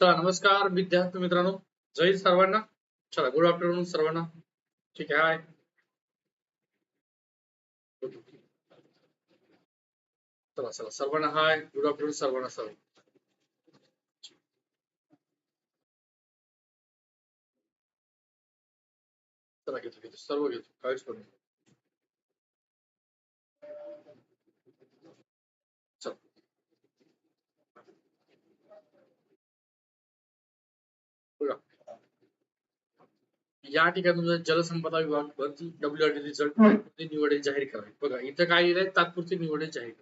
चला नमस्कार विद्यार्थी मित्रांनो जय सर्वांना. चला गुड आफ्टरनून सर्वांना. ठीक आहे हाय. चला चला सर्वांना हाय. गुड आफ्टरनून सर्वांना सर्व चला घेतो घेतो. सर्व घेतो. काहीच करू नका. चला बघा या ठिकाणी तुमचा जलसंपदा विभाग आर टी रिझल्ट निवड जाहीर करावी. बघा इथं काय लिहिलंय? तात्पुरती निवड जाहीर.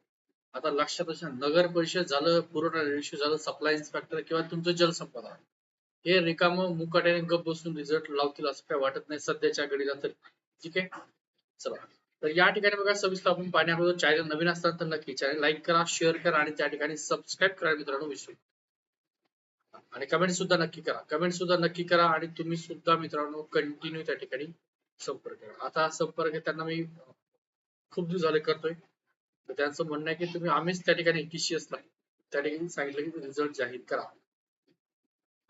आता लक्षात असं नगर परिषद झालं पुरवठा निरीक्षक झालं सप्लाय इन्स्पेक्टर किंवा तुमचं जलसंपदा. हे रिकाम मुकाट्याने गप बसून रिझल्ट लावतील असं काय वाटत नाही. सध्याच्या घडीला तर. ठीक आहे? चला. तर या ठिकाणी बघा सविस्तर आपण पाहण्या अगोदर चॅनल नवीन असतात तर नक्की चॅनल लाईक करा शेअर करा आणि त्या ठिकाणी सबस्क्राईब करा मित्रांनो विसरू. आणि कमेंट सुद्धा नक्की करा. कमेंट सुद्धा नक्की करा आणि तुम्ही सुद्धा मित्रांनो कंटिन्यू त्या ठिकाणी संपर्क करा. आता संपर्क त्यांना मी खूप दिवस झाले करतोय. तर त्यांचं म्हणणं आहे की तुम्ही आम्हीच त्या ठिकाणी टीसीएस ला त्या ठिकाणी सांगितलं की रिझल्ट जाहीर करा.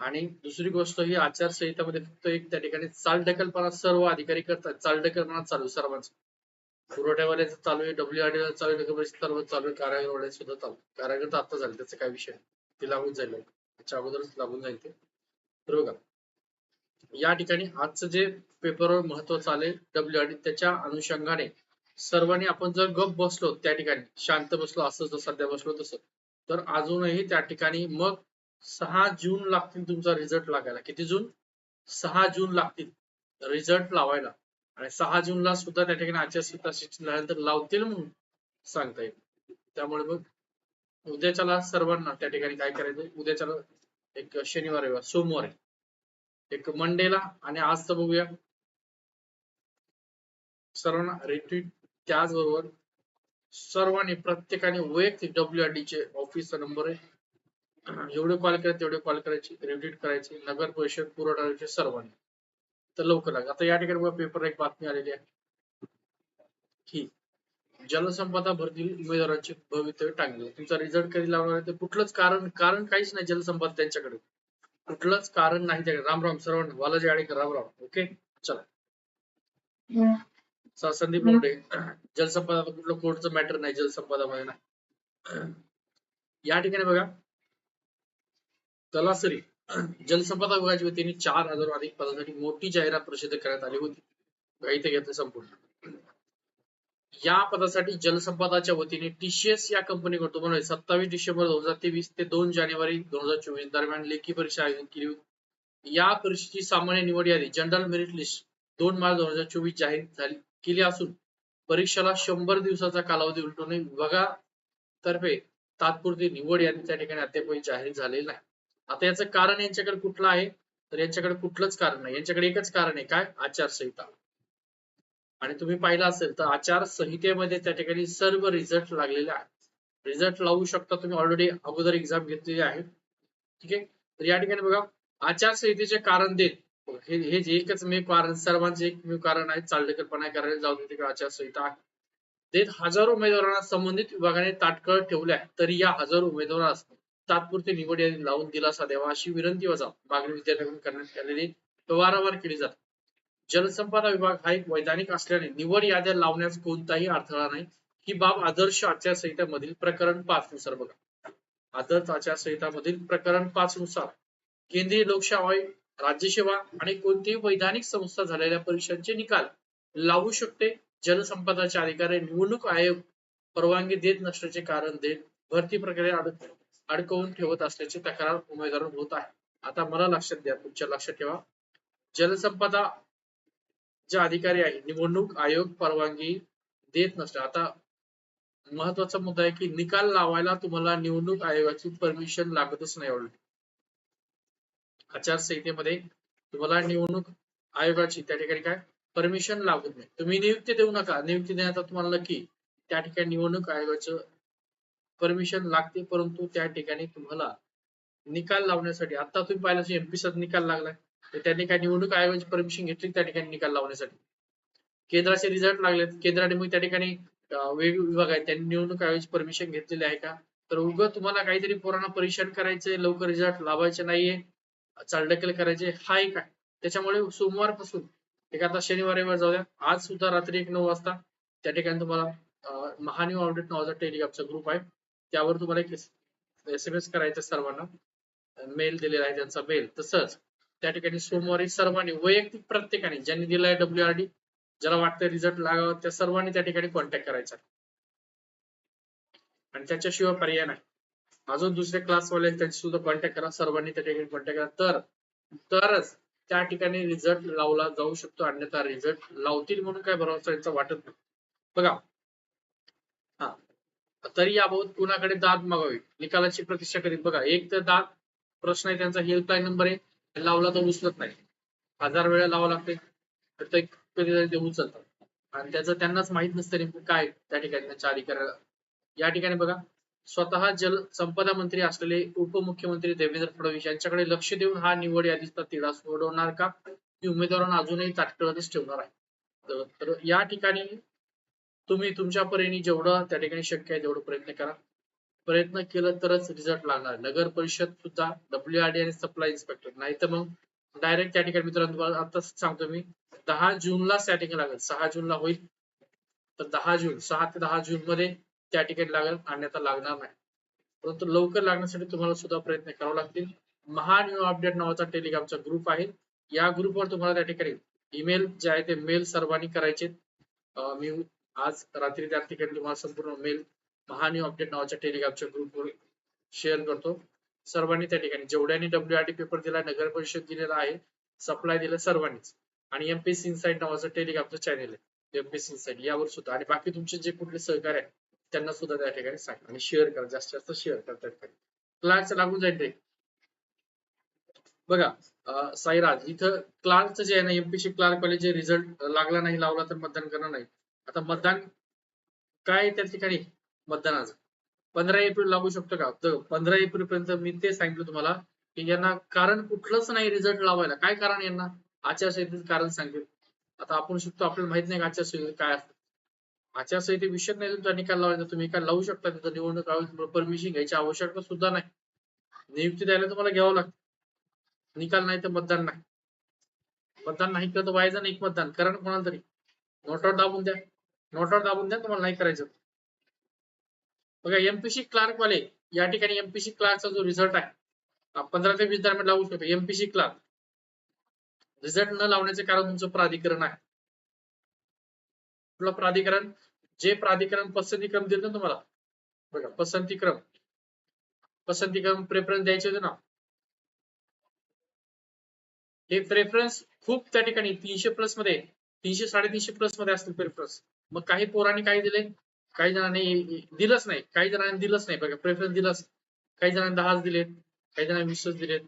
आणि दुसरी गोष्ट ही आचारसंहितामध्ये फक्त एक त्या ठिकाणी चालढकलपणा सर्व अधिकारी करतात. चालढकलपणा चालू आहे सर्वांचं. पुरवठ्यावाल्याचं चालू आहे डब्ल्यू आर डी चालू आहे सर्व चालू आहे कारागृह सुद्धा चालू आहे. कारागृह तर आता झालं त्याचा काय विषय नाही. ते लागून जाईल. लवकर. अगोदरच लागून जाईल ते. तर बघा या ठिकाणी आजचं जे पेपरवर महत्वाचं आले डब्ल्यू आणि त्याच्या अनुषंगाने सर्वांनी आपण जर गप बसलो त्या ठिकाणी शांत बसलो असं जर सध्या बसलो तसं तर अजूनही त्या ठिकाणी मग सहा जून लागतील तुमचा रिझल्ट लागायला. किती जून? सहा जून लागतील रिझल्ट लावायला. आणि सहा जूनला सुद्धा त्या ठिकाणी आचारसंहिता शिक्षण झाल्यानंतर लावतील म्हणून सांगता येईल. त्यामुळे मग उद्याच्याला सर्वांना त्या ठिकाणी काय करायचं? उद्याच्याला एक शनिवार रविवार सोमवार आहे. एक मंडेला आणि आज तर बघूया. सर्वांना रिट्रीट त्याचबरोबर सर्वांनी प्रत्येकाने वैयक्तिक डब्ल्यू आर डी चे ऑफिसचा नंबर आहे. एवढे कॉल करायचे तेवढे कॉल करायचे रिट्रीट करायचे नगर परिषद पुरवठा सर्वांनी. तर लवकर लाग. आता या ठिकाणी पेपर एक बातमी आलेली आहे. ठीक जलसंपदा भरतील उमेदवारांचे भवितव्य टांगले तुमचा रिझल्ट कधी लावणार आहे तर कुठलंच कारण कारण काहीच नाही जलसंपदा त्यांच्याकडे. कुठलंच कारण नाही त्याकडे राम राम सर्वांना. बालाजी आडेकर राम राम. ओके चला. संदीप लोंढे. जलसंपदा कुठलं कोर्टचं मॅटर नाही जलसंपदा मध्ये ना. या ठिकाणी बघा. तलासरी. जलसंपदा विभागाच्या वतीने चार हजार अधिक पदासाठी मोठी जाहिरात प्रसिद्ध करण्यात आली होती. इथे घेतलं संपूर्ण. या पदासाठी जलसंपदाच्या वतीने टीसीएस या कंपनीकडून तुम्हाला म्हणजे सत्तावीस डिसेंबर दोन हजार तेवीस ते दोन जानेवारी दोन हजार चोवीस दरम्यान लेखी परीक्षा आयोजित केली होती. या परीक्षेची सामान्य निवड यादी जनरल मेरिट लिस्ट दोन मार्च दोन हजार चोवीस जाहीर झाली केली असून परीक्षेला शंभर दिवसाचा कालावधी उलटून विभागातर्फे तात्पुरती निवड यादी त्या ठिकाणी अद्याप जाहीर झालेली नाही. आता याचं कारण यांच्याकडे कुठलं आहे? तर यांच्याकडे कुठलंच कारण नाही. यांच्याकडे एकच कारण आहे. काय? आचारसंहिता. आणि तुम्ही पाहिलं असेल तर आचारसंहितेमध्ये त्या ठिकाणी सर्व रिझल्ट लागलेले आहेत. रिझल्ट लावू शकता तुम्ही. ऑलरेडी अगोदर एक्झाम घेतलेली आहे. ठीक आहे? तर या ठिकाणी बघा. आचारसंहितेचे कारण देत. हे जे एकच मे कारण सर्वांचे एकमेव कारण आहे. चालढकलपणा करायला जाऊ दे आचारसंहिता आहे. देत हजारो उमेदवारांना संबंधित विभागाने ताटकळ ठेवल्या तरी या हजारो उमेदवारांस तात्पुरती निवड यादी लावून दिलासा द्यावा अशी विनंती वजा मागणी विद्यार्थ्यांकडून करण्यात आलेली वारंवार केली जाते. जलसंपदा विभाग हा एक वैधानिक असल्याने निवड याद्या लावण्यास कोणताही अडथळा नाही. ही बाब आदर्श आचारसंहितामधील प्रकरण पाच नुसार बघा. आदर्श आचारसंहितामधील प्रकरण पाच नुसार. केंद्रीय लोकसेवा राज्यसेवा आणि कोणतीही वैधानिक संस्था झालेल्या परीक्षांचे निकाल लावू शकते. जलसंपदाचे अधिकारी निवडणूक आयोग परवानगी देत नसल्याचे कारण देत भरती प्रक्रिया अडकवून ठेवत असल्याची तक्रार उमेदवार होत आहे. आता मला लक्षात द्या तुमच्या लक्षात ठेवा. जलसंपदा जे अधिकारी आहे निवडणूक आयोग परवानगी देत नसते आता महत्त्वाचा मुद्दा आहे की निकाल लावायला तुम्हाला निवडणूक आयोगाची परमिशन लागतच नाही ऑलरेडी आचारसंहितेमध्ये तुम्हाला निवडणूक आयोगाची त्या ठिकाणी काय? परमिशन लागत नाही. तुम्ही नियुक्ती देऊ नका. नियुक्ती देण्याचा तुम्हाला नक्की त्या ठिकाणी निवडणूक आयोगाचं परमिशन लागते परंतु त्या ठिकाणी तुम्हाला निकाल लावण्यासाठी आता तुम्ही पाहिलं एमपीचा निकाल लागलाय. तर त्यांनी काय निवडणूक आयोगाची परमिशन घेतली त्या ठिकाणी निकाल लावण्यासाठी. केंद्राचे रिझल्ट लागले केंद्राने मग त्या ठिकाणी वेगवेगळे विभाग आहेत. त्यांनी निवडणूक आयोगाची परमिशन घेतलेली आहे का? तर उग तुम्हाला काहीतरी पोरांना परीक्षण करायचंय लवकर रिझल्ट लावायचे नाहीये चालढकल करायचे हा एक आहे त्याच्यामुळे सोमवारपासून एक आता शनिवार रविवार जाऊया. आज सुद्धा रात्री एक नऊ वाजता त्या ठिकाणी तुम्हाला महान्यू अपडेट नावाचा टेलिग्रामचा ग्रुप आहे. त्यावर तुम्हाला एक एस एम एस करायचा सर्वांना. मेल दिलेला आहे त्यांचा मेल. तसंच त्या ठिकाणी सोमवारी सर्वांनी वैयक्तिक प्रत्येकाने ज्यांनी दिलाय डब्ल्यू आर डी ज्याला वाटतं रिझल्ट लागावा त्या सर्वांनी त्या ठिकाणी कॉन्टॅक्ट करायचा. आणि त्याच्याशिवाय पर्याय नाही. अजून दुसरे क्लासवाले त्यांची सुद्धा कॉन्टॅक्ट करा सर्वांनी त्या ठिकाणी कॉन्टॅक्ट करा. तर तरच त्या ठिकाणी रिझल्ट लावला जाऊ शकतो अन्यथा रिझल्ट लावतील म्हणून काय भरोसा यांचा वाटत नाही. बघा. हा. तरी याबाबत कुणाकडे दाद मागावी? निकालाची प्रतीक्षा करीत बघा. एक तर दाद प्रश्न आहे त्यांचा हेल्पलाईन नंबर आहे. लावला तर उचलत नाही. हजार वेळा लावा लागते तर ते कधीतरी ते उचलतात. आणि त्याचं त्यांनाच माहीत नसतं नेमकं काय त्या ठिकाणी त्यांच्या अधिकाऱ्याला या ठिकाणी बघा स्वतः जल संपदा मंत्री असलेले उपमुख्यमंत्री देवेंद्र फडणवीस यांच्याकडे लक्ष देऊन हा निवड यादीचा तिढा सोडवणार का? की उमेदवारांना अजूनही ताटकळतच ठेवणार आहे? तर या ठिकाणी तुम्ही तुमच्या परीने जेवढं त्या ठिकाणी शक्य आहे तेवढं प्रयत्न करा. प्रयत्न केलं तरच रिझल्ट लागणार. नगर परिषद सुद्धा डब्ल्यू आर डी आणि सप्लाय इन्स्पेक्टर नाही तर मग डायरेक्ट त्या ठिकाणी मित्रांनो तुम्हाला आता सांगतो मी. दहा जूनला सेटिंग लागेल. सहा जूनला होईल. तर दहा जून सहा ते दहा जून मध्ये त्या ठिकाणी लागेल. अन्यथा लागणार नाही. परंतु लवकर लागण्यासाठी तुम्हाला सुद्धा प्रयत्न करावे लागतील. महान्यू अपडेट नावाचा टेलिग्रामचा ग्रुप आहे. या ग्रुपवर तुम्हाला त्या ठिकाणी ईमेल जे आहे ते मेल सर्वांनी करायचे मी आज रात्री त्या ठिकाणी तुम्हाला संपूर्ण मेल महान्यू अपडेट नावाच्या टेलिग्रामच्या ग्रुपवर शेअर करतो. सर्वांनी त्या ठिकाणी जेवढ्यानी डब्ल्यू आर टी पेपर दिला नगर परिषद दिलेला आहे सप्लाय दिलं सर्वांनीच. आणि एमपीसी इन्साइट नावाचं टेलिग्रामचं चॅनल आहे एमपीसी इन्साइट यावर सुद्धा. आणि बाकी तुमचे जे कुठले सहकार्य आहे त्यांना सुद्धा त्या ठिकाणी सांगा आणि शेअर करा जास्तीत जास्त शेअर करा त्या ठिकाणी. क्लार्कचं लागून जाईल रे बघा साईराज इथं क्लार्कचं जे आहे ना एमपीसी क्लार्क वाले जे रिझल्ट लागला नाही लावला तर मतदान करणार नाही. आता मतदान काय आहे त्या ठिकाणी? मतदानाचं. पंधरा एप्रिल लागू शकतो का? तर पंधरा एप्रिल पर्यंत मी ते सांगितलं तुम्हाला की यांना कारण कुठलंच नाही रिझल्ट लावायला. काय कारण यांना? आचारसंहितेचं कारण सांगेल. आता आपण शिकतो आपल्याला माहीत नाही का आचारसंहिता काय असतं. आचारसंहिते विषय नाही तुमचा निकाल लावायचा. तुम्ही काय लावू शकता तिथं? निवडणूक आयोग परमिशन घ्यायची आवश्यकता सुद्धा नाही. नियुक्ती द्यायला तुम्हाला घ्यावं लागतं. निकाल नाही तर मतदान नाही. मतदान नाही केलं तर व्हायचं नाही मतदान. कारण कोणाला तरी? नोटावर दाबून द्या. नोटावर दाबून द्या तुम्हाला नाही करायचं. बघा एमपीसी क्लार्क वाले या ठिकाणी एमपीसी क्लार्कचा जो रिझल्ट आहे पंधरा ते वीस दरम्यान लावू शकतो. एमपीसी क्लार्क रिझल्ट न लावण्याचे कारण तुमचं प्राधिकरण आहे. कुठलं प्राधिकरण? जे प्राधिकरण पसंतीक्रम देत ना तुम्हाला? बघा पसंती क्रम प्रेफरन्स द्यायचे होते ना. हे प्रेफरन्स खूप त्या ठिकाणी तीनशे प्लसमध्ये तीनशे साडेतीनशे प्लसमध्ये असतील प्रेफरन्स मग काही पोरांनी काय दिले काही जणांनी दिलंच नाही. काही जणांनी दिलंच नाही. बघा प्रेफरन्स दिलंच. काही जणांनी दहाच दिलेत काही जणांनी वीसच दिलेत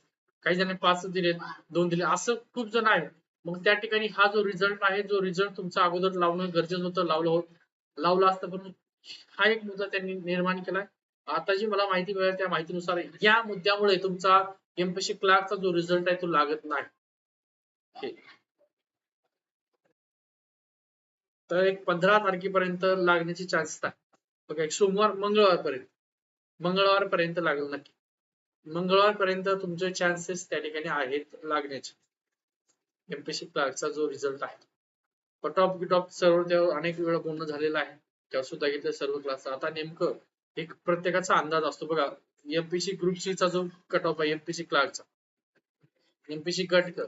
काही जणांनी पाचच दिलेत दोन दिले असं खूप जण आहेत. मग त्या ठिकाणी हा जो रिझल्ट आहे जो रिझल्ट तुमचा अगोदर लावणं गरजेचं होतं लावलं होत लावलं असतं पण हा एक मुद्दा त्यांनी निर्माण केला आता जी मला माहिती मिळाली त्या माहितीनुसार या मुद्द्यामुळे तुमचा एमपीसी क्लार्कचा जो रिझल्ट आहे तो लागत नाही. तर एक पंधरा तारखेपर्यंत लागण्याची चान्सेस आहे बघा एक सोमवार मंगळवारपर्यंत. मंगळवारपर्यंत लागेल नक्की. मंगळवारपर्यंत तुमचे चान्सेस त्या ठिकाणी आहेत लागण्याचे. एमपीसी क्लार्कचा जो रिझल्ट आहे. कट ऑफ गिट ऑफ सर्व त्यावर अनेक वेळा बोलणं झालेलं आहे त्यावर सुद्धा घेतलं सर्व क्लास आता नेमकं एक प्रत्येकाचा अंदाज असतो. बघा एमपीसी ग्रुप सी चा जो कट ऑफ आहे एमपीसी क्लार्कचा एमपीसी गट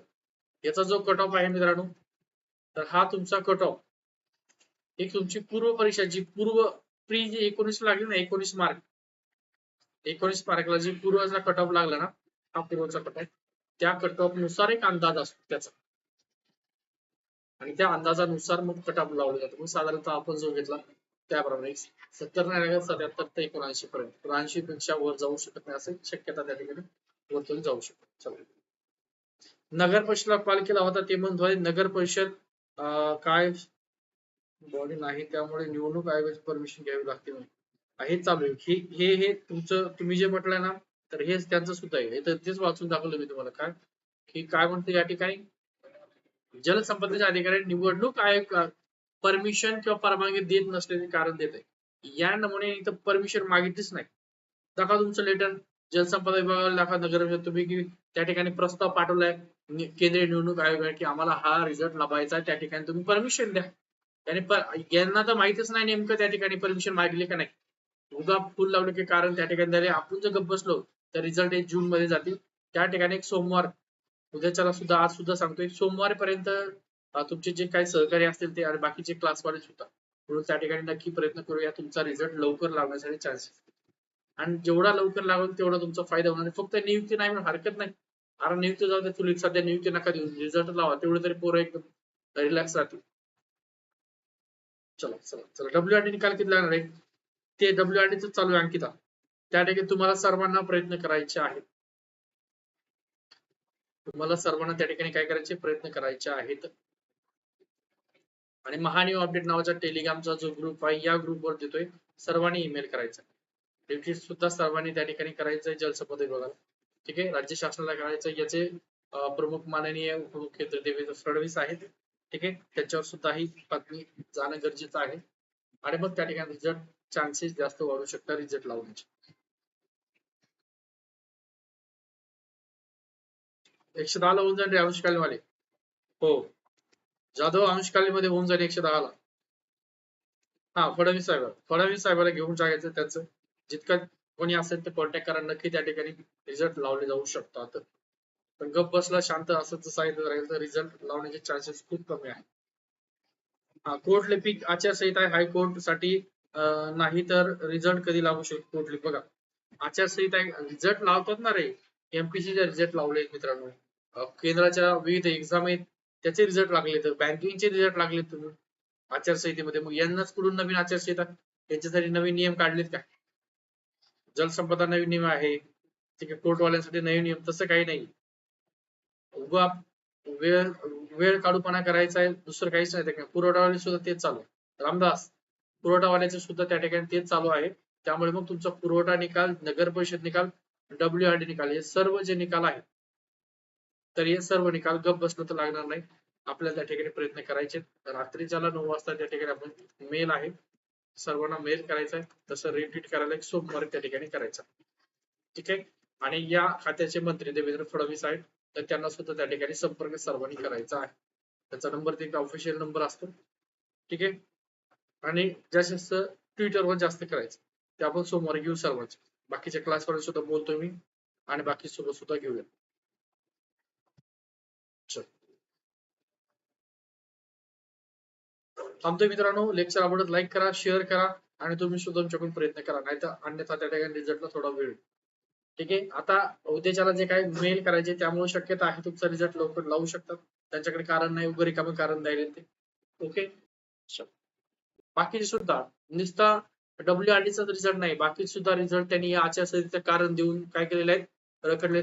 याचा जो कट ऑफ आहे मित्रांनो तर हा तुमचा कट ऑफ एक तुमची पूर्व परीक्षा जी पूर्व प्री जी एकोणीस लागली ना एकोणीस मार्क एकोणीस मार्कला जी पूर्वचा कट ऑफ लागला ना हा पूर्वचा कट ऑफ त्या कट ऑफनुसार एक अंदाज असतो त्याचा. आणि त्या अंदाजानुसार मग कट ऑफ लावलं जातो. मग साधारणतः आपण जो घेतला त्याप्रमाणे सत्तर नाही सत्याहत्तर ते एकोणऐंशी पर्यंत. ऐंशी पेक्षा वर जाऊ शकत नाही असं शक्यता त्या ठिकाणी वरतून जाऊ शकत चला. नगर परिषदला कॉल केला होता ते म्हणतोय नगर परिषद अं, काय बॉडी नाही त्यामुळे निवडणूक आयोगाची परमिशन घ्यावी लागते हे चालू आहे. हे हे हे तुमचं तुम्ही जे म्हटलंय ना तर हेच त्यांचं सुद्धा आहे. हे तर तेच वाचून दाखवलं मी तुम्हाला काय की काय म्हणते या ठिकाणी? जलसंपदाच्या अधिकारी निवडणूक आयोग परमिशन किंवा परवानगी देत नसल्याचे कारण देत आहे. या नमुने इथं परमिशन मागितलीच नाही. दाखवा तुमचं लेटर जलसंपदा विभागाला दाखवा नगर तुम्ही की त्या ठिकाणी प्रस्ताव पाठवलाय. केंद्रीय निवडणूक आयोगाने की आम्हाला हा रिझल्ट लाभायचा आहे. त्या ठिकाणी तुम्ही परमिशन द्या. त्याने यांना तर माहितीच नाही नेमकं त्या ठिकाणी परमिशन मागली का नाही. उगा फुल लावलं की कारण त्या ठिकाणी जरी आपण जर गप्प बसलो तर रिझल्ट एक जून मध्ये जातील. त्या ठिकाणी एक सोमवार उद्याच्याला सुद्धा आज सुद्धा सांगतोय. सोमवारपर्यंत पर्यंत तुमचे जे काही सहकारी असतील ते आणि बाकीचे क्लास वाले सुद्धा. म्हणून त्या ठिकाणी नक्की प्रयत्न करूया तुमचा रिझल्ट लवकर लावण्यासाठी चान्सेस आणि जेवढा लवकर लागेल तेवढा तुमचा फायदा होणार फक्त नियुक्ती नाही म्हणून हरकत नाही. कारण नियुक्ती जाऊ दे तुला सध्या नियुक्ती नका देऊन रिझल्ट लावा. तेवढे तरी पोरं एकदम रिलॅक्स राहतील. चला चला चला. डब्ल्यू आर डी निकाल किती लागणार आहे? ते डब्ल्यू आर डीच चालू आहे अंकिता. त्या ठिकाणी तुम्हाला सर्वांना प्रयत्न करायचे आहेत. तुम्हाला सर्वांना त्या ठिकाणी काय करायचे? प्रयत्न करायचे आहेत. आणि महानिव अपडेट नावाचा टेलिग्रामचा जो ग्रुप आहे या ग्रुपवर देतोय. सर्वांनी ईमेल करायचा. रिट्रीट सुद्धा सर्वांनी त्या ठिकाणी करायचंय जलसंपदा विभागाला ठीक आहे? राज्य शासनाला करायचं याचे प्रमुख माननीय उपमुख्यमंत्री देवेंद्र फडणवीस आहेत. ठीक आहे? त्याच्यावर सुद्धा ही बातमी जाणं गरजेचं आहे. आणि मग त्या ठिकाणी रिझल्ट चान्सेस जास्त वाढू शकतात रिझल्ट लावण्याचे. एकशे दहाला होऊन जाईल रे अंशकालीनवाले हो. जाधव अंशकालीमध्ये होऊन जाईल एकशे दहाला. हा फडणवीस साहेब. फडणवीस साहेबाला घेऊन जायचं त्याच. जितकं कोणी असेल ते कॉन्टॅक्ट करा. नक्की त्या ठिकाणी रिझल्ट लावले जाऊ शकतात. पण गप बसला शांत असं सांगितलं राहील तर रिझल्ट लावण्याचे चान्सेस खूप कमी आहे हा कोर्ट लिपिक आचारसंहिता आहे हायकोर्टसाठी नाही तर रिझल्ट कधी लागू शकतो कोर्ट लिपिक बघा आचारसंहिता रिझल्ट लावतात ना रे एमपीसीचे रिझल्ट लावले मित्रांनो. केंद्राच्या विविध एक्झाम आहेत त्याचे रिझल्ट लागले तर बँकिंगचे रिझल्ट लागले तुम्ही आचारसंहितेमध्ये. मग यांनाच कुठून नवीन आचारसंहिता? यांच्यासाठी नवीन नियम काढलेत का जलसंपदा नवीन नियम आहे ठीक आहे कोर्टवाल्यांसाठी नवीन नियम तसं काही नाही. उभा वेळ वेळ काढूपणा करायचा आहे दुसरं काहीच नाही. त्या पुरवठावाले सुद्धा तेच चालू आहे. रामदास पुरवठावाल्याचे सुद्धा त्या ठिकाणी तेच चालू आहे. त्यामुळे मग तुमचा पुरवठा निकाल नगर परिषद निकाल डब्ल्यू आर डी निकाल हे सर्व जे निकाल आहेत तर हे सर्व निकाल गप बसणं तर लागणार नाही. आपल्याला त्या ठिकाणी प्रयत्न करायचे रात्रीच्याला नऊ वाजता त्या ठिकाणी आपण मेल आहे. सर्वांना मेल करायचा आहे. तसं रिट्रीट करायला एक सोमवारी त्या ठिकाणी करायचा ठीक आहे? आणि या खात्याचे मंत्री देवेंद्र फडणवीस आहेत. तर त्यांना सुद्धा त्या ठिकाणी संपर्क सर्वांनी करायचा आहे. त्याचा नंबर ते ऑफिशियल नंबर असतो. ठीक आहे? आणि जास्त जास्त ट्विटरवर जास्त करायचं ते आपण सोमवारी घेऊ सर्वांचे. बाकीच्या क्लासवर सुद्धा बोलतोय मी. आणि बाकी सोबत सुद्धा घेऊया. चल. थांबतोय मित्रांनो. लेक्चर आवडत लाईक करा शेअर करा आणि तुम्ही सुद्धा तुमच्याकडून प्रयत्न करा. नाही तर अन्यथा त्या ठिकाणी रिझल्टला थोडा वेळ. ठीक आहे? आता उद्याच्याला जे काय मेल करायचे त्यामुळे शक्यता आहे तुमचा रिझल्ट लवकर लावू शकतात. त्यांच्याकडे कारण नाही वगैरे कमी कारण द्यायला ते. ओके बाकीचे सुद्धा नुसता डब्ल्यू आर चा रिझल्ट नाही. बाकी सुद्धा रिझल्ट त्यांनी आचारसंहितेचं कारण देऊन काय केलेलं आहे? रखडले